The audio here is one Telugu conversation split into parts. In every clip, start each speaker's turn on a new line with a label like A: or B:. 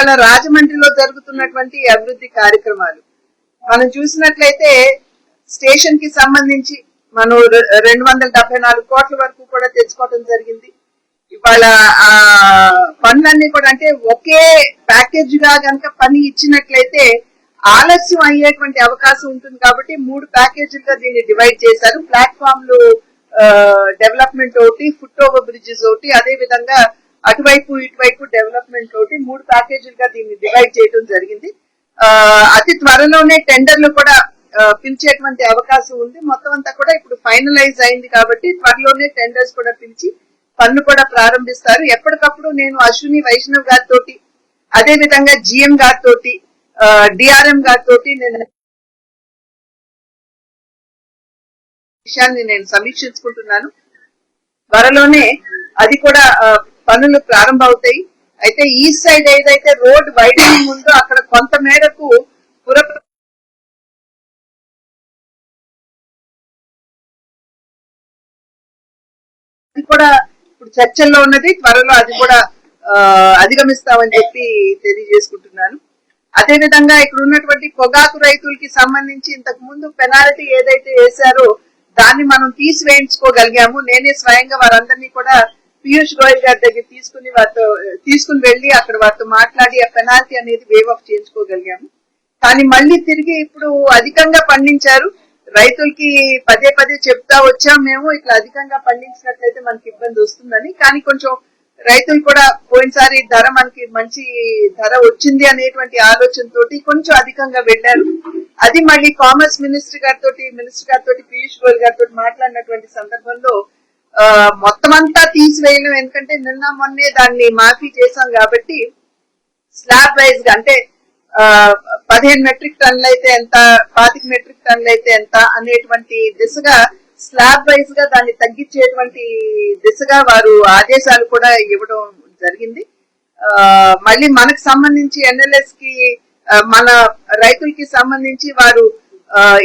A: ఇవాళ రాజమండ్రిలో జరుగుతున్నటువంటి అభివృద్ధి కార్యక్రమాలు. మనం చూసినట్లయితే స్టేషన్కి సంబంధించి మనం రెండు వందల డెబ్బై నాలుగు కోట్ల వరకు కూడా తెచ్చుకోవడం జరిగింది. ఇవాళ ఆ పనులన్నీ కూడా అంటే ఒకే ప్యాకేజ్గా గనక పని ఇచ్చినట్లయితే ఆలస్యం అయ్యేటువంటి అవకాశం ఉంటుంది కాబట్టి మూడు ప్యాకేజీలుగా దీన్ని డివైడ్ చేశారు. ప్లాట్ఫామ్లు డెవలప్మెంట్ ఒకటి ఫుట్ ఓవర్ బ్రిడ్జెస్ ఒకటి అదే విధంగా అటువైపు ఇటువైపు డెవలప్మెంట్ తోటి మూడు ప్యాకేజీలుగా దీన్ని డివైడ్ చేయడం జరిగింది. అతి త్వరలోనే టెండర్లు కూడా పిలిచేటువంటి అవకాశం ఉంది. మొత్తం అంతా కూడా ఇప్పుడు ఫైనలైజ్ అయింది కాబట్టి త్వరలోనే టెండర్స్ కూడా పిలిచి పన్ను కూడా ప్రారంభిస్తారు. ఎప్పటికప్పుడు నేను అశ్విని వైష్ణవ్ గారితో అదే విధంగా జిఎం గారితో డిఆర్ఎం గారితో నేను విషయాన్ని నేను సమీక్షించుకుంటున్నాను. త్వరలోనే అది కూడా పనులు ప్రారంభమవుతాయి. అయితే ఈస్ట్ సైడ్ ఏదైతే రోడ్ వైడనింగ్ ఉందో అక్కడ కొంత మేరకు పుర కూడా ఇప్పుడు చర్చల్లో ఉన్నది. త్వరలో అది కూడా అధిగమిస్తామని చెప్పి తెలియజేసుకుంటున్నాను. అదే విధంగా ఇక్కడ ఉన్నటువంటి పొగాకు రైతులకి సంబంధించి ఇంతకు ముందు పెనాల్టీ ఏదైతే వేశారో దాన్ని మనం తీసివేయించుకోగలిగాము. నేనే స్వయంగా వారందరినీ కూడా పీయూష్ గోయల్ గారి దగ్గర తీసుకుని వారితో తీసుకుని వెళ్ళి అక్కడ వారితో మాట్లాడి ఆ పెనాల్టీ అనేది వేవ్ ఆఫ్ చేయించుకోగలిగాము. కానీ మళ్ళీ తిరిగి ఇప్పుడు అధికంగా పండించారు. రైతులకి పదే పదే చెప్తా వచ్చాం మేము ఇట్లా అధికంగా పండించినట్లయితే మనకి ఇబ్బంది వస్తుందని. కానీ కొంచెం రైతులు కూడా పోయినసారి ధర మనకి మంచి ధర వచ్చింది అనేటువంటి ఆలోచనతోటి కొంచెం అధికంగా వెళ్ళారు. అది మళ్ళీ కామర్స్ మినిస్టర్ గారితో మినిస్టర్ గారితో పీయూష్ గోయల్ గారితో మాట్లాడినటువంటి సందర్భంలో మొత్తం అంతా తీసివేయలేం ఎందుకంటే నిన్న మొన్నే దాన్ని మాఫీ చేశాం కాబట్టి స్లాబ్ వైజ్గా అంటే పదిహేను మెట్రిక్ టన్నులు అయితే ఎంత పాతిక మెట్రిక్ టన్లు అయితే ఎంత అనేటువంటి దిశగా స్లాబ్ వైజ్గా దాన్ని తగ్గించేటువంటి దిశగా వారు ఆదేశాలు కూడా ఇవ్వడం జరిగింది. మళ్ళీ మనకు సంబంధించి ఎన్ఎల్ఎస్కి మన రైతులకి సంబంధించి వారు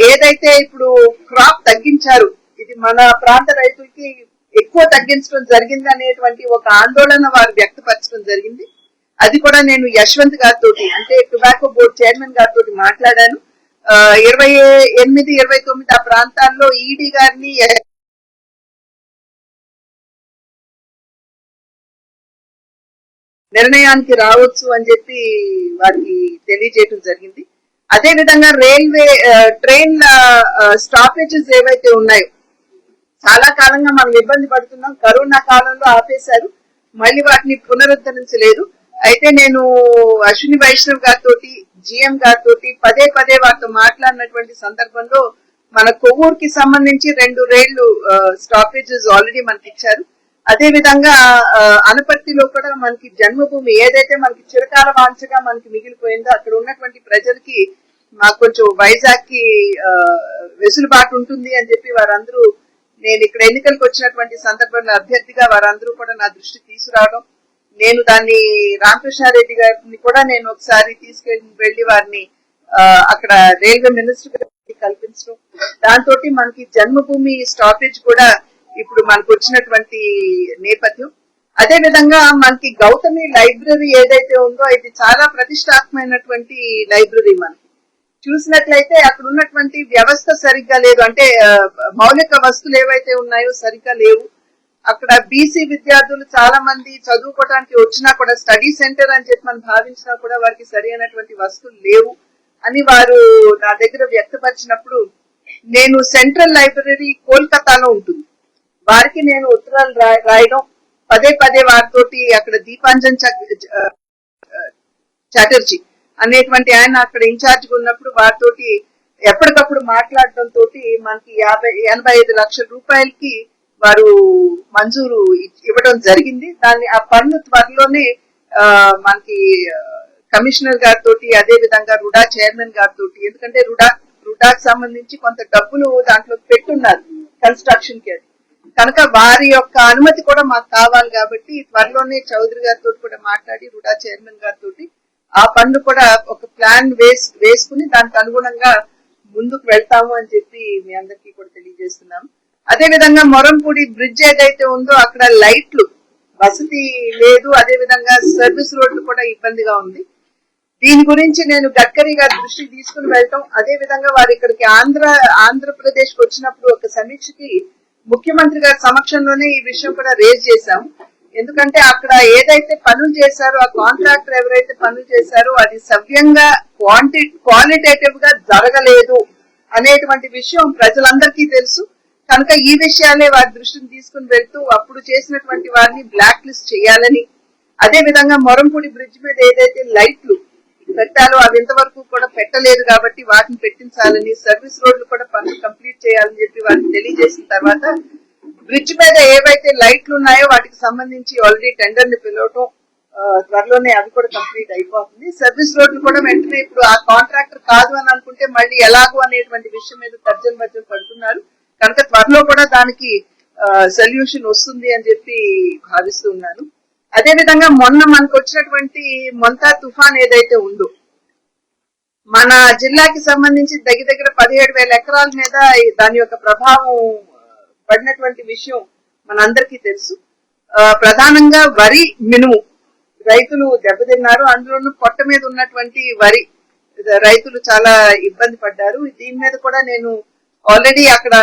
A: ఏదైతే ఇప్పుడు క్రాప్ తగ్గించారు ఇది మన ప్రాంత రైతులకి ఎక్కువ తగ్గించడం జరిగింది అనేటువంటి ఒక ఆందోళన వారు వ్యక్తపరచడం జరిగింది. అది కూడా నేను యశ్వంత్ గారితో అంటే టొబాకో బోర్డ్ చైర్మన్ గారితో మాట్లాడాను. ఆ, ఇరవై ఎనిమిది ఇరవై తొమ్మిది ఆ ప్రాంతాల్లో ఈడీ గారిని నిర్ణయానికి రావచ్చు అని చెప్పి వారికి తెలియజేయడం జరిగింది. అదే విధంగా రైల్వే ట్రైన్ స్టాపేజెస్ ఏవైతే ఉన్నాయో చాలా కాలంగా మనం ఇబ్బంది పడుతున్నాం. కరోనా కాలంలో ఆపేశారు. మళ్ళీ వాటిని పునరుద్ధరించలేదు. అయితే నేను అశ్విని వైష్ణవ్ గారితో జిఎం గారితో పదే పదే వారితో మాట్లాడినటువంటి సందర్భంలో మన కొవ్వూరుకి సంబంధించి రెండు రైళ్ళు స్టాపేజెస్ ఆల్రెడీ మనకి ఇచ్చారు. అదే విధంగా అనపర్తిలో కూడా మనకి జన్మభూమి ఏదైతే మనకి చిరకాల వాంఛగా మనకి మిగిలిపోయిందో అక్కడ ఉన్నటువంటి ప్రజలకి మాకు కొంచెం వైజాగ్కి వెసులుబాటు ఉంటుంది అని చెప్పి వారందరూ నేను ఇక్కడ ఎన్నికలకు వచ్చినటువంటి సందర్భంలో అభ్యర్థిగా వారందరూ కూడా నా దృష్టి తీసుకురావడం నేను దాన్ని రామకృష్ణారెడ్డి గారిని కూడా నేను ఒకసారి తీసుకెళ్ళి వెళ్ళి వారిని అక్కడ రైల్వే మినిస్టర్ కల్పించడం. దాంతో మనకి జన్మభూమి స్టాపేజ్ కూడా ఇప్పుడు మనకు వచ్చినటువంటి నేపథ్యం. అదే విధంగా మనకి గౌతమి లైబ్రరీ ఏదైతే ఉందో ఇది చాలా ప్రతిష్టాత్మైనటువంటి లైబ్రరీ మనకి. చూసినట్లయితే అక్కడ ఉన్నటువంటి వ్యవస్థ సరిగ్గా లేదు. అంటే మౌలిక వస్తువులు ఏవైతే ఉన్నాయో సరిగ్గా లేవు. అక్కడ బీసీ విద్యార్థులు చాలా మంది చదువుకోవడానికి వచ్చినా కూడా స్టడీ సెంటర్ అని చెప్పి మనం భావించినా కూడా వారికి సరి అయినటువంటి వస్తువులు లేవు అని వారు నా దగ్గర వ్యక్తపరిచినప్పుడు నేను సెంట్రల్ లైబ్రరీ కోల్కతాలో ఉంటుంది. వారికి నేను ఉత్తరాలు రాయడం పదే పదే వారితోటి అక్కడ దీపాంజన్ చటర్జీ అనేటువంటి ఆయన అక్కడ ఇన్ఛార్జ్ ఉన్నప్పుడు వారితోటి ఎప్పటికప్పుడు మాట్లాడడం తోటి మనకి యాభై ఎనభై ఐదు లక్షల రూపాయలకి వారు మంజూరు ఇవ్వడం జరిగింది. దాన్ని ఆ పన్ను త్వరలోనే మనకి కమిషనర్ గారితో అదే విధంగా రుడా చైర్మన్ గారితో ఎందుకంటే రుడా రుడాకి సంబంధించి కొంత డబ్బులు దాంట్లో పెట్టున్నారు కన్స్ట్రక్షన్కి అది. కనుక వారి యొక్క అనుమతి కూడా మాకు కావాలి కాబట్టి త్వరలోనే చౌదరి గారితో కూడా మాట్లాడి రుడా చైర్మన్ గారితో ఆ పనులు కూడా ఒక ప్లాన్ వేస్ వేసుకుని దానికి అనుగుణంగా ముందుకు వెళ్తాము అని చెప్పి మీ అందరికీ కూడా తెలియజేస్తున్నాం. అదే విధంగా మొరంపూడి బ్రిడ్జ్ ఏదైతే ఉందో అక్కడ లైట్లు వసతి లేదు అదే విధంగా సర్వీస్ రోడ్లు కూడా ఇబ్బందిగా ఉంది. దీని గురించి నేను గడ్కరీ గారి దృష్టికి తీసుకుని వెళ్ళటం అదే విధంగా వారు ఇక్కడికి ఆంధ్ర ఆంధ్రప్రదేశ్కు వచ్చినప్పుడు ఒక సమీక్షకి ముఖ్యమంత్రి గారి సమక్షంలోనే ఈ విషయం కూడా రేజ్ చేశాం. ఎందుకంటే అక్కడ ఏదైతే పనులు చేశారో ఆ కాంట్రాక్టర్ ఎవరైతే పనులు చేశారో అది సవ్యంగా క్వాంటి క్వాలిటేటివ్గా జరగలేదు అనేటువంటి విషయం ప్రజలందరికీ తెలుసు. కనుక ఈ విషయాలే వారి దృష్టిని తీసుకుని వెళ్తూ అప్పుడు చేసినటువంటి వారిని బ్లాక్ లిస్ట్ చేయాలని అదే విధంగా మొరంపూడి బ్రిడ్జ్ మీద ఏదైతే లైట్లు పెట్టాలో అవి ఇంతవరకు కూడా పెట్టలేదు కాబట్టి వాటిని పెట్టించాలని సర్వీస్ రోడ్లు కూడా పనులు కంప్లీట్ చేయాలని చెప్పి వారికి తెలియజేసిన తర్వాత బ్రిడ్జ్ మీద ఏవైతే లైట్లు ఉన్నాయో వాటికి సంబంధించి ఆల్రెడీ టెండర్ని పిలవటం త్వరలోనే అవి కూడా కంప్లీట్ అయిపోతుంది. సర్వీస్ రోడ్లు కూడా వెంటనే ఇప్పుడు ఆ కాంట్రాక్టర్ కాదు అని అనుకుంటే మళ్ళీ ఎలాగో అనేటువంటి విషయం మీద తర్జన భర్జన పడుతున్నారు. కనుక త్వరలో కూడా దానికి సొల్యూషన్ వస్తుంది అని చెప్పి భావిస్తూ ఉన్నాను. అదే విధంగా మొన్న మనకు వచ్చినటువంటి మొంతా తుఫాన్ ఏదైతే ఉందో మన జిల్లాకి సంబంధించి దగ్గర దగ్గర పదిహేడు వేల ఎకరాల మీద దాని యొక్క ప్రభావం పడినటువంటి విషయం మనందరికీ తెలుసు. ఆ, ప్రధానంగా వరి మినుము. రైతులు దెబ్బతిన్నారు. అందులోనూ పొట్ట మీద ఉన్నటువంటి వరి రైతులు చాలా ఇబ్బంది పడ్డారు. దీని మీద కూడా నేను ఆల్రెడీ అక్కడ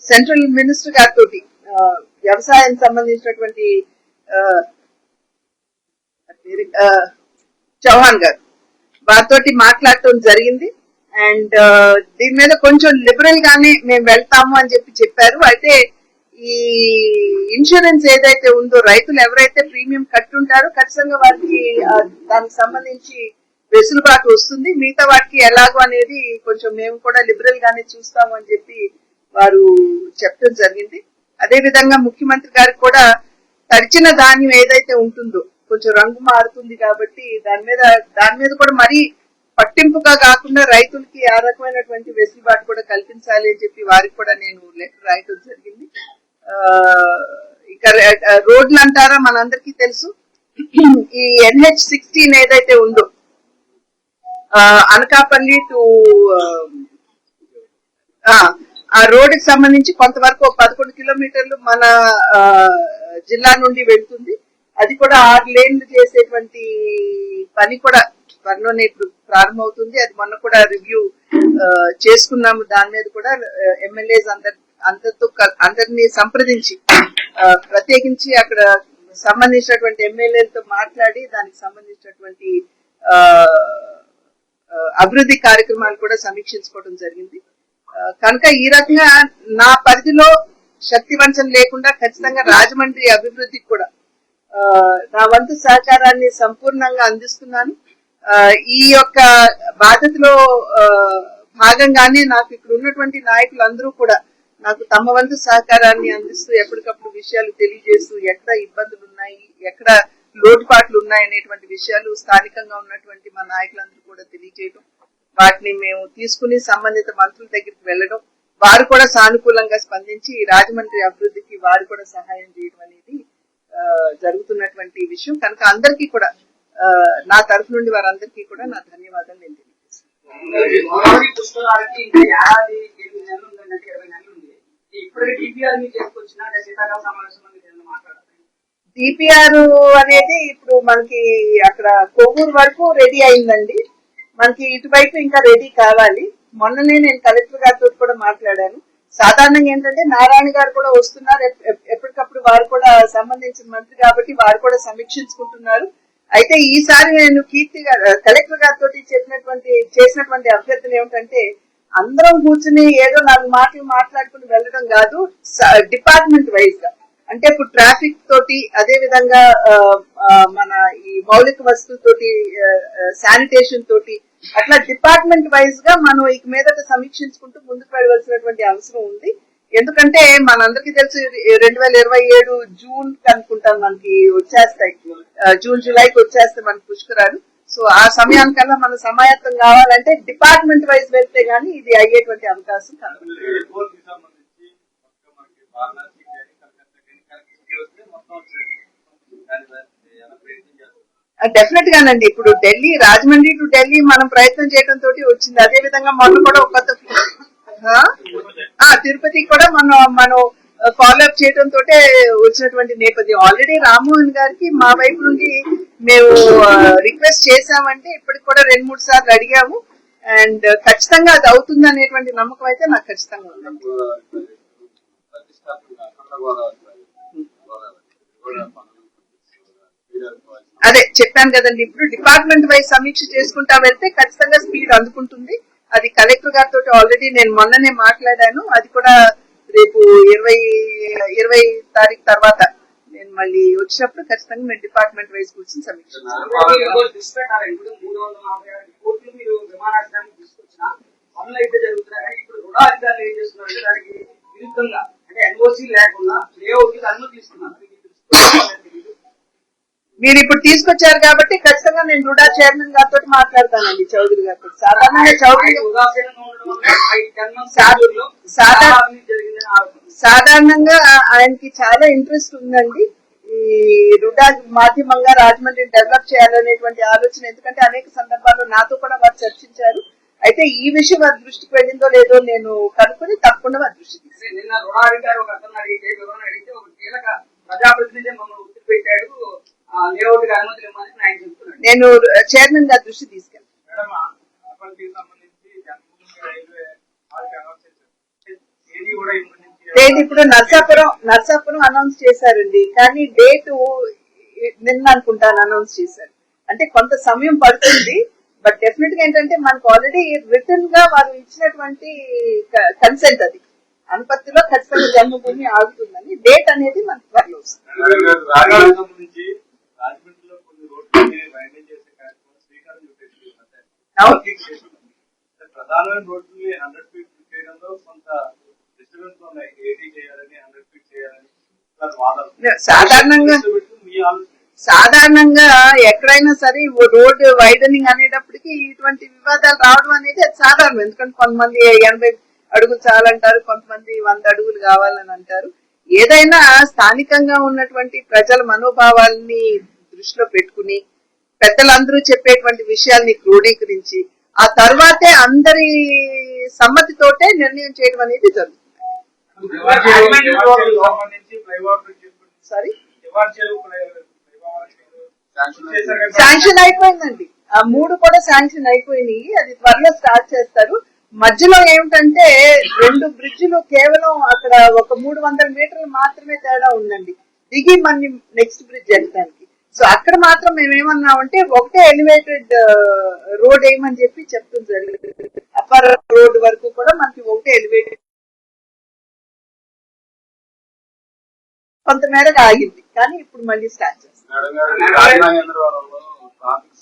A: సెంట్రల్ మినిస్టర్ గారితో వ్యవసాయం సంబంధించినటువంటి చౌహాన్ గారు వారితోటి మాట్లాడటం జరిగింది. అండ్ uh, దీని మీద కొంచెం లిబరల్ గానే మేము వెళ్తాము అని చెప్పి చెప్పారు. అయితే ఈ ఇన్సూరెన్స్ ఏదైతే ఉందో రైతులు ఎవరైతే ప్రీమియం కట్టుంటారో ఖచ్చితంగా వారికి దానికి సంబంధించి వెసులుబాటు వస్తుంది. మిగతా వాటికి ఎలాగో అనేది కొంచెం మేము కూడా లిబరల్ గానే చూస్తాము అని చెప్పి వారు చెప్పడం జరిగింది. అదే విధంగా ముఖ్యమంత్రి గారికి కూడా తడిచిన ధాన్యం ఏదైతే ఉంటుందో కొంచెం రంగు మారుతుంది కాబట్టి దాని మీద దాని మీద కూడా మరీ పట్టింపుగా కాకుండా రైతులకి ఆ రకమైనటువంటి వెసులుబాటు కూడా కల్పించాలి అని చెప్పి వారికి కూడా నేను లెటర్ రాయటం జరిగింది. ఇక రోడ్లు అంటారా మనందరికీ తెలుసు. ఈ ఎన్హెచ్ సిక్స్టీన్ ఏదైతే ఉందో అనకాపల్లి టు ఆ, ఆ కి సంబంధించి కొంతవరకు ఒక పదకొండు కిలోమీటర్లు మన జిల్లా నుండి వెళ్తుంది. అది కూడా ఆరు లేన్లు చేసేటువంటి పని కూడా త్వరలోనే ఇప్పుడు ప్రారంభమవుతుంది. అది మొన్న కూడా రివ్యూ చేసుకున్నాము. దాని మీద కూడా ఎమ్మెల్యేస్ అందరి అందరితో అందరినీ సంప్రదించి ప్రత్యేకించి అక్కడ సంబంధించినటువంటి ఎమ్మెల్యేలతో మాట్లాడి దానికి సంబంధించినటువంటి అభివృద్ధి కార్యక్రమాలు కూడా సమీక్షించుకోవడం జరిగింది. కనుక ఈ రకంగా నా పరిధిలో శక్తి వంచన లేకుండా ఖచ్చితంగా రాజమండ్రి అభివృద్ధికి కూడా నా వంతు సహకారాన్ని సంపూర్ణంగా అందిస్తున్నాను. ఈ యొక్క బాధ్యతలో భాగంగానే నాకు ఇక్కడ ఉన్నటువంటి నాయకులందరూ కూడా నాకు తమ వంతు సహకారాన్ని అందిస్తూ ఎప్పటికప్పుడు విషయాలు తెలియజేస్తూ ఎక్కడ ఇబ్బందులు ఉన్నాయి ఎక్కడ లోటుపాట్లు ఉన్నాయి అనేటువంటి విషయాలు స్థానికంగా ఉన్నటువంటి మా నాయకులందరూ కూడా తెలియజేయడం వాటిని మేము తీసుకుని సంబంధిత మంత్రుల దగ్గరికి వెళ్ళడం వారు కూడా సానుకూలంగా స్పందించి రాజమండ్రి అభివృద్ధికి వారు కూడా సహాయం చేయడం అనేది జరుగుతున్నటువంటి విషయం. కనుక అందరికీ కూడా నా తరఫు నుండి వారందరికీ కూడా నా ధన్యవాదాలు నేను డిపిఆర్ అనేది ఇప్పుడు మనకి అక్కడ కొవ్వూరు వరకు రెడీ అయిందండి. మనకి ఇటువైపు ఇంకా రెడీ కావాలి. మొన్ననే నేను కలెక్టర్ గారితో కూడా మాట్లాడాను. సాధారణంగా ఏంటంటే నారాయణ గారు కూడా వస్తున్నారు. ఎప్- ఎప్- ఎప్పటికప్పుడు వారు కూడా సంబంధించిన మంత్రి కాబట్టి వారు కూడా సమీక్షించుకుంటున్నారు. అయితే ఈసారి నేను కీర్తి గారు కలెక్టర్ గారితో చెప్పినటువంటి చేసినటువంటి అభ్యర్థన ఏమిటంటే అందరం కూర్చుని ఏదో నాలుగు మాటలు మాట్లాడుకుని వెళ్ళడం కాదు డిపార్ట్మెంట్ వైజ్గా. అంటే ఇప్పుడు ట్రాఫిక్ తోటి అదే విధంగా మన ఈ మౌలిక వస్తువులతోటి శానిటేషన్ తోటి అట్లా డిపార్ట్మెంట్ వైజ్గా మనం ఇక మీదట సమీక్షించుకుంటూ ముందుకు వెళ్ళవలసినటువంటి అవసరం ఉంది. ఎందుకంటే మనందరికీ తెలుసు రెండు వేల ఇరవై ఏడు జూన్ అనుకుంటాం మనకి వచ్చేస్తాయి. జూన్ జూలైకి వచ్చేస్తే మనకి పుష్కరాలు. సో ఆ సమయానికల్లా మన సమాయత్తం కావాలంటే డిపార్ట్మెంట్ వైజ్ వెళ్తే గానీ ఇది అయ్యేటువంటి అవకాశం డెఫినెట్ గానండి ఇప్పుడు ఢిల్లీ రాజమండ్రి టు ఢిల్లీ మనం ప్రయత్నం చేయడం తోటి వచ్చింది. అదే విధంగా మొన్న కూడా ఒక కొత్త తిరుపతి కూడా మనం మనం ఫాలో అప్ చేయడం తోటే వచ్చినటువంటి నేపథ్యం. ఆల్రెడీ రామ్మోహన్ గారికి మా వైపు నుండి మేము రిక్వెస్ట్ చేశామంటే ఇప్పటికి కూడా రెండు మూడు సార్లు అడిగాము. అండ్ ఖచ్చితంగా అది అవుతుంది అనేటువంటి నమ్మకం అయితే నాకు ఖచ్చితంగా ఉంది. అదే చెప్పాను కదండి ఇప్పుడు డిపార్ట్మెంట్ వైజ్ సమీక్ష చేసుకుంటా వెళ్తే ఖచ్చితంగా స్పీడ్ అందుకుంటుంది. అది కలెక్టర్ గారితో ఆల్రెడీ నేను మొన్ననే మాట్లాడాను. అది కూడా రేపు ఇరవై ఇరవై తారీఖు తర్వాత నేను మళ్ళీ వచ్చినప్పుడు ఖచ్చితంగా మేము డిపార్ట్మెంట్ వైజ్ కూర్చొని సమీక్ష
B: తీసుకొచ్చిన ఇప్పుడు అంటే ఎన్ఓసి లేకుండా లేఅవుట్ అనుమతి అది మీకు తెలుసుకోవాలని తెలీదు.
A: మీరు ఇప్పుడు తీసుకొచ్చారు కాబట్టి ఖచ్చితంగా నేను రుడా చైర్మన్ గారితో మాట్లాడతానండి చౌదరి గారితో సాధారణంగా చౌదరి సాధారణంగా ఆయనకి చాలా ఇంట్రెస్ట్ ఉందండి. ఈ రుడా మాధ్యమంగా రాజమండ్రి డెవలప్ చేయాలనేటువంటి ఆలోచన ఎందుకంటే అనేక సందర్భాల్లో నాతో కూడా వారు చర్చించారు. అయితే ఈ విషయం వారి దృష్టికి వెళ్ళిందో లేదో నేను కనుక్కొని తప్పకుండా వారి దృష్టికి తీసుకెళ్తాను.
B: నిన్న రుణాధికారి ఒక అతను అడిగితే వివరణ అడిగితే ఒక కీలక ప్రజాప్రతినిధి మమ్మల్ని పెట్టాడు.
A: నేను చైర్మన్ గారి దృష్టి తీసుకెళ్తాను. డేట్ ఇప్పుడు నర్సాపురం నర్సాపురం అనౌన్స్ చేశారండి. కానీ డేట్ నిన్న అనుకుంటాను అనౌన్స్ చేశారు. అంటే కొంత సమయం పడుతుంది బట్ డెఫినెట్గా ఏంటంటే మనకు ఆల్రెడీ రిటర్న్గా వారు ఇచ్చినటువంటి కన్సెంట్ అది. అనుపత్తిలో ఖచ్చితంగా జన్మభూమి ఆగుతుందని డేట్ అనేది మనకు త్వరలో వస్తుంది
C: రాజధానికి సంబంధించి రాజమండ్రిలో కొన్ని రోడ్లు వైండింగ్ చేసే కార్యక్రమం శ్రీకారం చుట్టేసి
A: అవును.
C: ప్రధానమైన హండ్రెడ్ ఫీట్ చేయడంలో కొంత డిస్టర్బెన్స్ ఉన్నాయి. ఏటీ చేయాలని హండ్రెడ్ ఫీట్ చేయాలని.
A: సాధారణంగా సాధారణంగా ఎక్కడైనా సరే రోడ్ వైడనింగ్ అనేటప్పటికి ఇటువంటి వివాదాలు రావడం అనేది సాధారణం. ఎందుకంటే కొంతమంది ఎనభై అడుగులు చాలంటారు కొంతమంది వంద అడుగులు కావాలని అంటారు. ఏదైనా స్థానికంగా ఉన్నటువంటి ప్రజల మనోభావాల్ని దృష్టిలో పెట్టుకుని పెద్దలందరూ చెప్పేటువంటి విషయాల్ని క్రోడీకరించి ఆ తర్వాతే అందరి సమ్మతితోటే నిర్ణయం చేయడం అనేది జరుగుతుంది. సారీ శాంక్షన్ అయిపోయిందండి. ఆ మూడు కూడా శాంక్షన్ అయిపోయినాయి. అది త్వరలో స్టార్ట్ చేస్తారు. మధ్యలో ఏమిటంటే రెండు బ్రిడ్జిలు కేవలం అక్కడ ఒక మూడు వందల మీటర్లు మాత్రమే తేడా ఉందండి. దిగి మన నెక్స్ట్ బ్రిడ్జ్ వెళ్ళడానికి సో అక్కడ మాత్రం మేమేమన్నామంటే ఒకటే ఎలివేటెడ్ రోడ్ ఏమని చెప్పి చెప్తుంది జరిగింది అప్పర్ రోడ్ వరకు కూడా మనకి ఒకటే ఎలివేటెడ్ కొంతమేరకు ఆగింది. కానీ ఇప్పుడు మళ్ళీ స్టార్ట్ చేస్తాం.
C: ట్రాఫిక్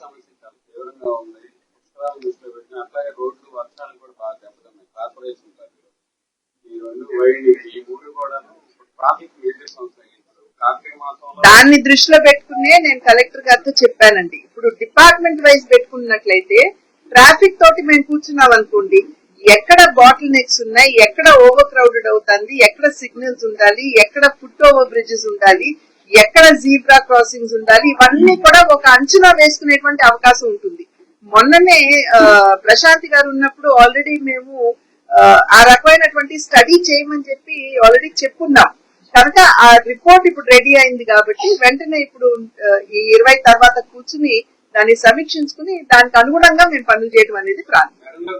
C: అట్లాగే రోడ్లు వర్షాలు కూడా బాగా దెబ్బతిన్నాయి. కార్పొరేషన్ ఈ రెండు ఈ మూడు కూడా ట్రాఫిక్ మేజర్ సంస్థ
A: దాన్ని దృష్టిలో పెట్టుకునే నేను కలెక్టర్ గారితో చెప్పానండి. ఇప్పుడు డిపార్ట్మెంట్ వైజ్ పెట్టుకున్నట్లయితే ట్రాఫిక్ తోటి మేము కూర్చున్నాం అనుకోండి ఎక్కడ బాటిల్ నెక్స్ ఉన్నాయి ఎక్కడ ఓవర్ క్రౌడెడ్ అవుతుంది ఎక్కడ సిగ్నల్స్ ఉండాలి ఎక్కడ ఫుట్ ఓవర్ బ్రిడ్జెస్ ఉండాలి ఎక్కడ జీబ్రా క్రాసింగ్స్ ఉండాలి ఇవన్నీ కూడా ఒక అంచనా వేసుకునేటువంటి అవకాశం ఉంటుంది. మొన్ననే ప్రశాంతి గారు ఉన్నప్పుడు ఆల్రెడీ మేము ఆ, ఆ రకమైనటువంటి స్టడీ చేయమని చెప్పి ఆల్రెడీ చెప్పున్నాం. కనుక ఆ రిపోర్ట్ ఇప్పుడు రెడీ అయింది కాబట్టి వెంటనే ఇప్పుడు ఈ ఇరవై తర్వాత కూర్చుని దాన్ని సమీక్షించుకుని దానికి అనుగుణంగా మేము పనులు చేయడం అనేది ప్రారంభం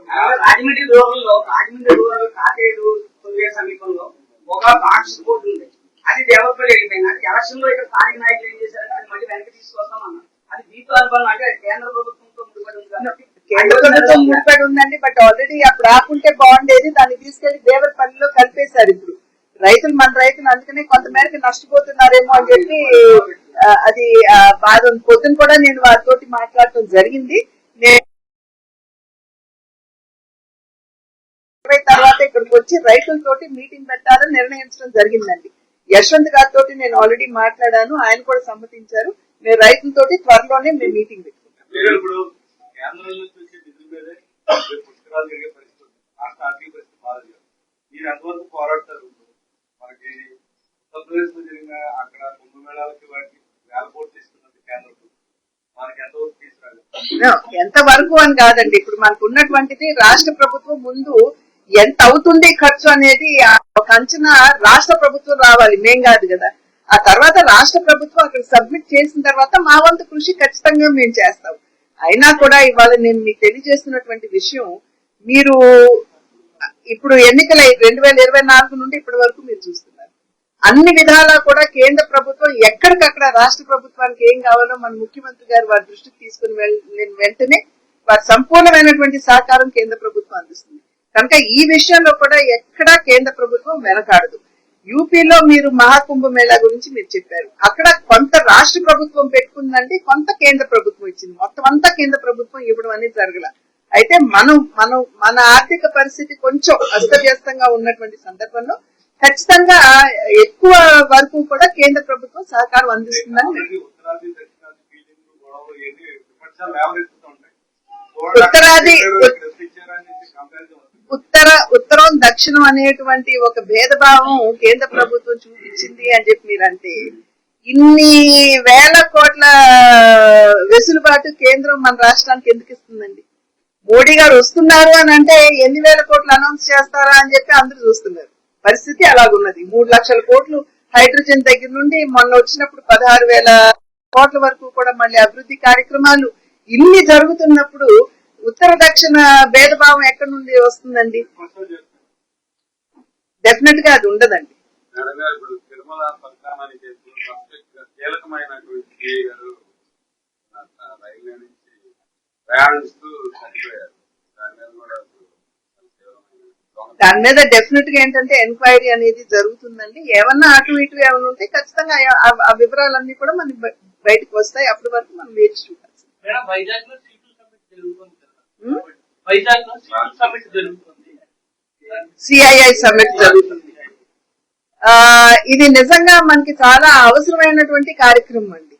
B: ఒక బాక్స్ బోర్డు ఉంది. అది డెవలప్ అయిపోయింది అంటే ఎలక్షన్లో ఇక్కడ స్థానిక నాయకులు ఏం చేశారంటే అది మళ్ళీ వెనక్కి తీసుకొస్తాం అన్నారు అది దీంతో అనుభవం అంటే కేంద్ర ప్రభుత్వంతో ముడిపడి ఉంది కాబట్టి
A: కేంద్ర ప్రభుత్వం ముడిపడి ఉందండి బట్ ఆల్రెడీ అప్పుడు ఆకుంటే బాగుండేది. దాన్ని తీసుకెళ్ళి దేవరపల్లిలో కలిపేశారు ఇప్పుడు. రైతులు మన రైతులు అందుకనే కొంతమేరకు నష్టపోతున్నారేమో అని చెప్పి అది బాధ పొద్దున కూడా నేను వారితోటి మాట్లాడటం జరిగింది. నేను తర్వాత ఇక్కడికి వచ్చి రైతులతోటి మీటింగ్ పెట్టాలని నిర్ణయించడం జరిగిందండి. యశ్వంత్ గారితో నేను ఆల్రెడీ మాట్లాడాను. ఆయన కూడా సమ్మతించారు. మేము రైతులతోటి త్వరలోనే మేము మీటింగ్ పెట్టుకుంటాం.
C: మీరు ఎంతవరకు పోరాడతారు? ఉత్తరప్రదేశ్లో జరిగిన అక్కడ కుంభమేళాలకి వాటికి వేల కోట్లు కేంద్ర మనకి ఎంతవరకు
A: ఎంత వరకు అని కాదండి. ఇప్పుడు మనకు ఉన్నటువంటిది రాష్ట్ర ప్రభుత్వం ముందు ఎంత అవుతుంది ఖర్చు అనేది ఆ ఒక అంచనా రాష్ట్ర ప్రభుత్వం రావాలి. మేం కాదు కదా. ఆ తర్వాత రాష్ట్ర ప్రభుత్వం అక్కడ సబ్మిట్ చేసిన తర్వాత మా వంతు కృషి ఖచ్చితంగా మేము చేస్తాం. అయినా కూడా ఇవాళ నేను మీకు తెలియజేస్తున్నటువంటి విషయం మీరు ఇప్పుడు ఎన్నికల రెండు వేల ఇరవై నాలుగు నుండి ఇప్పటి వరకు మీరు చూస్తున్నారు. అన్ని విధాలా కూడా కేంద్ర ప్రభుత్వం ఎక్కడికక్కడ రాష్ట్ర ప్రభుత్వానికి ఏం కావాలో మన ముఖ్యమంత్రి గారు వారి దృష్టికి తీసుకుని వెళ్ళిన వెంటనే వారి సంపూర్ణమైనటువంటి సహకారం కేంద్ర ప్రభుత్వం అందిస్తుంది. కనుక ఈ విషయంలో కూడా ఎక్కడా కేంద్ర ప్రభుత్వం వెనకాడదు. యూపీలో మీరు మహాకుంభ మేళా గురించి మీరు చెప్పారు. అక్కడ కొంత రాష్ట్ర ప్రభుత్వం పెట్టుకుందండి కొంత కేంద్ర ప్రభుత్వం ఇచ్చింది. మొత్తం అంతా కేంద్ర ప్రభుత్వం ఇవ్వడం అనేది జరగల. అయితే మనం మనం మన ఆర్థిక పరిస్థితి కొంచెం అస్తవ్యస్తంగా ఉన్నటువంటి సందర్భంలో ఖచ్చితంగా ఎక్కువ వరకు కూడా కేంద్ర ప్రభుత్వం సహకారం అందిస్తుందని
C: ఉత్తరాది
A: ఉత్తర ఉత్తరం దక్షిణం అనేటువంటి ఒక భేదభావం కేంద్ర ప్రభుత్వం చూపించింది అని చెప్పి మీరంటే ఇన్ని వేల కోట్ల వెసులుబాటు కేంద్రం మన రాష్ట్రానికి ఎందుకు ఇస్తుందండి? మోడీ గారు వస్తున్నారు అని అంటే ఎన్ని వేల కోట్లు అనౌన్స్ చేస్తారా అని చెప్పి అందరూ చూస్తున్నారు. పరిస్థితి అలాగున్నది. మూడు లక్షల కోట్లు హైడ్రోజన్ దగ్గర నుండి మొన్న వచ్చినప్పుడు పదహారు వేల కోట్ల వరకు కూడా మళ్ళీ అభివృద్ధి కార్యక్రమాలు ఇన్ని జరుగుతున్నప్పుడు ఉత్తర దక్షిణ భేదభావం ఎక్కడి నుండి వస్తుందండి? డెఫినెట్గా అది ఉండదండి.
C: ప్రయాణిస్తూ ఇప్పుడు తిరుమల పరిణామాన్ని చేసిన ఫస్ట్ కీలకమైనటువంటి సిఐ గారు ఆ రైల్వే నుంచి ప్రయాణిస్తూ చనిపోయారు దాని మీద కూడా ఇప్పుడు తీవ్రమైన దొంగతనం.
A: దాని మీద డెఫినెట్గా ఏంటంటే ఎంక్వైరీ అనేది జరుగుతుందండి. ఏమన్నా అటు ఇటు ఏమైనా ఉంటే ఖచ్చితంగా ఆ- వివరాలన్నీ కూడా మనకి బయ- బయటకు వస్తాయి. అప్పటి వరకు మనం వేచి చూడాలి. సిఐఐ సమ్మిట్ జరుగుతుంది ఆ ఇది నిజంగా మనకి చాలా అవసరమైనటువంటి కార్యక్రమం అండి.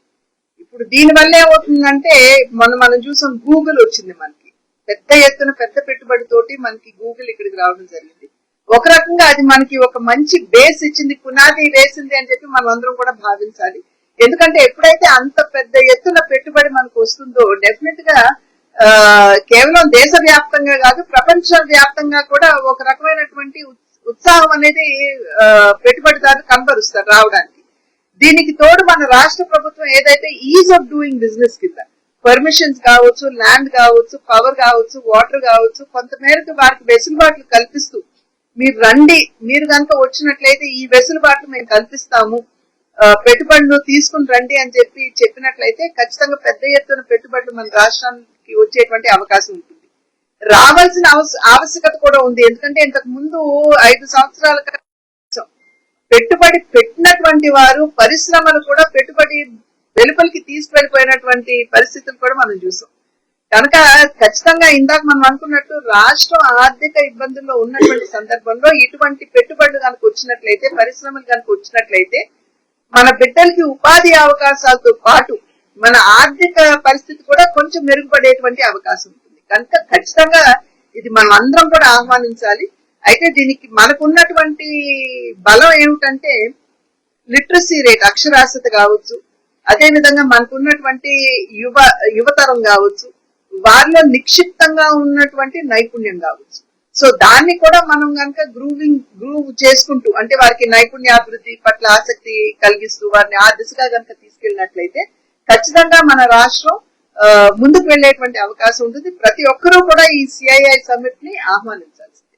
A: ఇప్పుడు దీని వల్ల ఏమవుతుందంటే మొన్న మనం చూసాం గూగుల్ వచ్చింది మనకి. పెద్ద ఎత్తున పెద్ద పెట్టుబడి తోటి మనకి గూగుల్ ఇక్కడికి రావడం జరిగింది. ఒక రకంగా అది మనకి ఒక మంచి బేస్ ఇచ్చింది పునాది వేసింది అని చెప్పి మనం అందరం కూడా భావించాలి. ఎందుకంటే ఎప్పుడైతే అంత పెద్ద ఎత్తున పెట్టుబడి మనకు వస్తుందో డెఫినెట్గా కేవలం దేశ వ్యాప్తంగా కాదు ప్రపంచ వ్యాప్తంగా కూడా ఒక రకమైనటువంటి ఉత్సాహం అనేది ఆ, పెట్టుబడిదారులు కనబరుస్తారు రావడానికి. దీనికి తోడు మన రాష్ట్ర ప్రభుత్వం ఏదైతే ఈజ్ ఆఫ్ డూయింగ్ బిజినెస్ కింద పర్మిషన్స్ కావచ్చు ల్యాండ్ కావచ్చు పవర్ కావచ్చు వాటర్ కావచ్చు కొంత మేరకు వారికి వెసులుబాట్లు కల్పిస్తూ మీరు రండి మీరు కనుక వచ్చినట్లయితే ఈ వెసులుబాట్లు మేము కల్పిస్తాము. పెట్టుబడులు తీసుకుని రండి అని చెప్పి చెప్పినట్లయితే ఖచ్చితంగా పెద్ద ఎత్తున పెట్టుబడులు మన రాష్ట్రానికి వచ్చేటువంటి అవకాశం ఉంటుంది. రావాల్సిన ఆవశ్యకత కూడా ఉంది. ఎందుకంటే ఇంతకు ముందు ఐదు సంవత్సరాల పెట్టుబడి పెట్టినటువంటి వారు పరిశ్రమలు కూడా పెట్టుబడి వెలుపలికి తీసుకెళ్ళిపోయినటువంటి పరిస్థితులు కూడా మనం చూసాం. కనుక ఖచ్చితంగా ఇందాక మనం అనుకున్నట్టు రాష్ట్రం ఆర్థిక ఇబ్బందుల్లో ఉన్నటువంటి సందర్భంలో ఇటువంటి పెట్టుబడులు కనుక వచ్చినట్లయితే పరిశ్రమలు కనుక వచ్చినట్లయితే మన బిడ్డలకి ఉపాధి అవకాశాలతో పాటు మన ఆర్థిక పరిస్థితి కూడా కొంచెం మెరుగుపడేటువంటి అవకాశం ఉంటుంది. కనుక ఖచ్చితంగా ఇది మనం అందరం కూడా ఆహ్వానించాలి. అయితే దీనికి మనకున్నటువంటి బలం ఏమిటంటే లిటరసీ రేట్ అక్షరాస్యత కావచ్చు అదే విధంగా మనకున్నటువంటి యువ యువతరం కావచ్చు వారిలో నిక్షిప్తంగా ఉన్నటువంటి నైపుణ్యం కావచ్చు. సో దాన్ని కూడా మనం కనుక గ్రూవింగ్ గ్రూవ్ చేసుకుంటూ అంటే వారికి నైపుణ్యాభివృద్ధి పట్ల ఆసక్తి కలిగిస్తూ వారిని ఆ దిశగా కనుక తీసుకెళ్ళినట్లయితే ఖచ్చితంగా మన రాష్ట్రం ముందుకు వెళ్ళేటువంటి అవకాశం ఉంటుంది. ప్రతి ఒక్కరూ కూడా ఈ సిఐఐ సమ్మిట్ని ఆహ్వానించాల్సింది.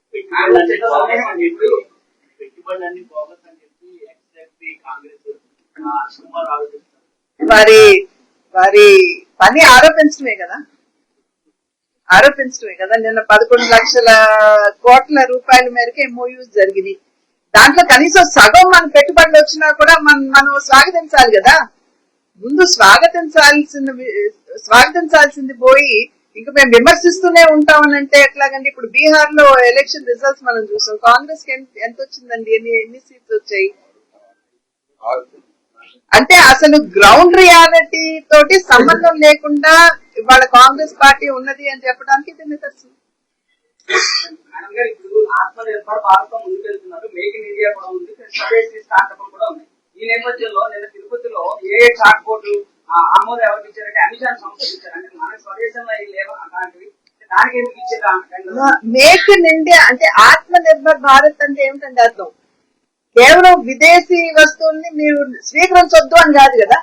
D: పెట్టుబడులన్నీ బోగస్ అని చెప్పి కాంగ్రెస్
A: వారి వారి పని ఆరోపించడమే కదా. ఆరోపించడమే కదా. నిన్న పదకొండు లక్షల కోట్ల రూపాయల మేరకు ఎంఓయూస్ జరిగినాయి. దాంట్లో కనీసం సగం మన పెట్టుబడులు వచ్చినా కూడా మనం మనం స్వాగతించాలి కదా. ముందు స్వాగతించాల్సిన స్వాగతించాల్సింది పోయి ఇంకా మేము విమర్శిస్తూనే ఉంటామనంటే ఎట్లాగండి? ఇప్పుడు బీహార్లో ఎలక్షన్ రిజల్ట్స్ మనం చూసాం. కాంగ్రెస్కి ఎంత- ఎంత వచ్చిందండి? ఎన్ని ఎన్ని సీట్స్ వచ్చాయి? అంటే అసలు గ్రౌండ్ రియాలిటీ తోటి సంబంధం లేకుండా ఇవాళ కాంగ్రెస్ పార్టీ ఉన్నది అని చెప్పడానికి ఇది నిదర్శనం.
B: ఇప్పుడు ఆత్మనిర్భర్ భారతం ముందుకెళ్తున్నారు. మేక్ ఇన్ ఇండియా కూడా ఉంది. స్వదేశీ స్టార్టప్ కూడా ఉన్నాయి ఈ నేపథ్యంలో నిన్న తిరుపతిలో ఏ చాట్ బోర్డు ఆమోదం ఎవరికి ఇచ్చారంటే అమెజాన్ సంస్థ ఇచ్చారు. అంటే మన స్వదేశంలో ఏం లేవు అలాంటివి. దానికి ఎందుకు ఇచ్చేదా
A: మేక్ ఇన్ ఇండియా అంటే ఆత్మ నిర్భర్ భారత్ అంటే ఏమిటండి అర్థం? కేవలం విదేశీ వస్తువుల్ని మీరు స్వీకరించొద్దు అని కాదు కదా.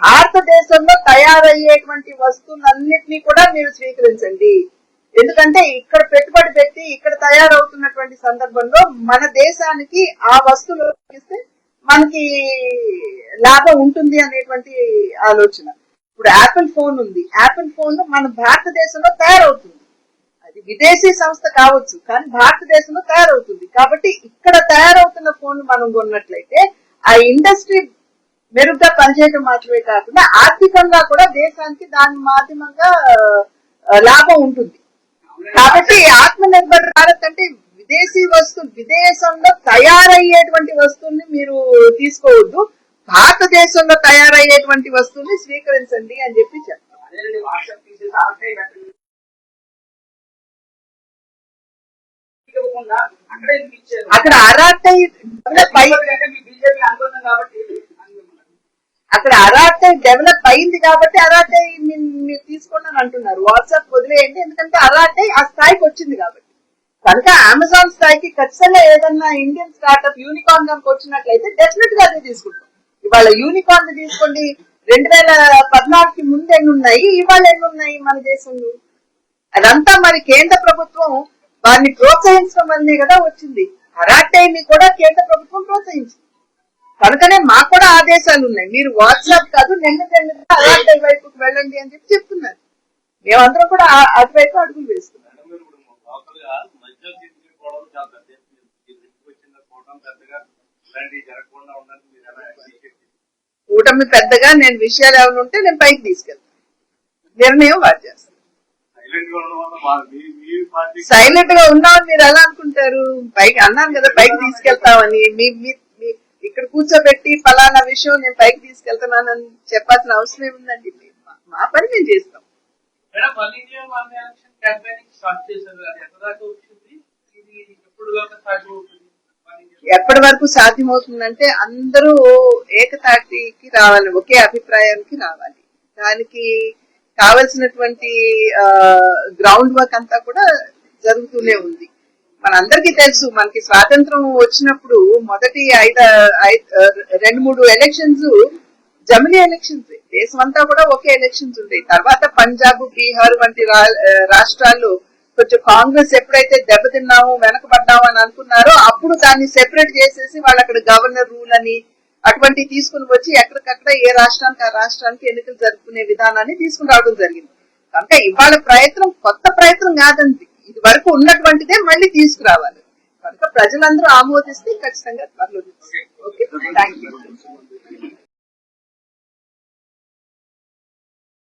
A: భారతదేశంలో తయారయ్యేటువంటి వస్తువులన్నింటినీ కూడా మీరు స్వీకరించండి. ఎందుకంటే ఇక్కడ పెట్టుబడి పెట్టి ఇక్కడ తయారవుతున్నటువంటి సందర్భంలో మన దేశానికి ఆ వస్తువులు ఇస్తే మనకి లాభం ఉంటుంది అనేటువంటి ఆలోచన. ఇప్పుడు యాపిల్ ఫోన్ ఉంది. యాపిల్ ఫోన్ మన భారతదేశంలో తయారవుతుంది. ఇది విదేశీ సంస్థ కావచ్చు కానీ భారతదేశంలో తయారవుతుంది. కాబట్టి ఇక్కడ తయారవుతున్న ఫోన్ మనం కొన్నట్లయితే ఆ ఇండస్ట్రీ మెరుగ్గా పనిచేయడం మాత్రమే కాకుండా ఆర్థికంగా కూడా దేశానికి దాని మాధ్యమంగా లాభం ఉంటుంది. కాబట్టి ఆత్మ నిర్భర్ భారత్ అంటే విదేశీ వస్తువు విదేశంలో తయారయ్యేటువంటి వస్తువుని మీరు తీసుకోవద్దు. భారతదేశంలో తయారయ్యేటువంటి వస్తువుని స్వీకరించండి అని చెప్పి
B: చెప్తాను కాబట్టి అనుకుంటున్నాను.
A: అక్కడ అరాటై డెవలప్ అయింది కాబట్టి అరాటై మీరు తీసుకోండి అని అంటున్నారు. వాట్సాప్ వదిలేయండి ఎందుకంటే అరాటై ఆ స్థాయికి వచ్చింది కాబట్టి. కనుక అమెజాన్ స్థాయికి ఖచ్చితంగా ఏదన్నా ఇండియన్ స్టార్ట్అప్ యూనికార్న్ కనుక వచ్చినట్లయితే డెఫినెట్గా అదే తీసుకుంటాం. ఇవాళ యూనికార్న్ తీసుకోండి. రెండు వేల పద్నాలుగుకి ముందు ఎన్ని ఉన్నాయి? ఇవాళ ఎన్ని ఉన్నాయి మన దేశంలో? అదంతా మరి కేంద్ర ప్రభుత్వం వారిని ప్రోత్సహించడం వల్లనే కదా వచ్చింది. అరాటైని కూడా కేంద్ర ప్రభుత్వం ప్రోత్సహించింది. కనుకనే మాకు కూడా ఆదేశాలు ఉన్నాయి. మీరు వాట్సాప్ కాదు నిన్న నిన్న అరాటై వైపుకు వెళ్ళండి అని చెప్పి చెప్తున్నారు. మేమందరం కూడా అటువైపు అడుగులు వేస్తున్నాం? కూటమి పెద్దగా నేను విషయాలు ఏమైనా ఉంటే నేను పైకి తీసుకెళ్తాను. నిర్ణయం వారు చేస్తాను సైలెంట్గా ఉన్నామని మీరు ఎలా అనుకుంటారు? పైకి అన్నాను కదా పైకి తీసుకెళ్తామని. మీ ఇక్కడ కూర్చోబెట్టి ఫలానా విషయం నేను పైకి తీసుకెళ్తున్నానని చెప్పాల్సిన అవసరం ఏముందండి? మా- పని మేము చేస్తాం. ఎప్పటి వరకు సాధ్యమవుతుందంటే అందరూ ఏకతాటికి రావాలి ఒకే అభిప్రాయానికి రావాలి. దానికి కావలసినటువంటి గ్రౌండ్ వర్క్ అంతా కూడా జరుగుతూనే ఉంది. మనందరికీ తెలుసు మనకి స్వాతంత్రం వచ్చినప్పుడు మొదటి ఐదు రెండు మూడు ఎలక్షన్స్ జమిలీ ఎలక్షన్స్ దేశం అంతా కూడా ఒకే ఎలక్షన్స్ ఉంటాయి తర్వాత పంజాబ్ బీహార్ వంటి రా- రాష్ట్రాల్లో కొంచెం కాంగ్రెస్ ఎప్పుడైతే దెబ్బతిన్నాము వెనకబడ్డాము అని అనుకున్నారో అప్పుడు దాన్ని సెపరేట్ చేసేసి వాళ్ళు అక్కడ గవర్నర్ రూల్ అని అటువంటి తీసుకుని వచ్చి ఎక్కడికక్కడ ఏ రాష్ట్రానికి ఆ రాష్ట్రానికి ఎన్నికలు జరుపుకునే విధానాన్ని తీసుకుని రావడం జరిగింది. కనుక ఇవాళ ప్రయత్నం కొత్త ప్రయత్నం కాదండి. ఇది వరకు ఉన్నటువంటిదే మళ్ళీ తీసుకురావాలి. కనుక ప్రజలందరూ ఆమోదిస్తే ఖచ్చితంగా త్వరలో ఓకే? Thank you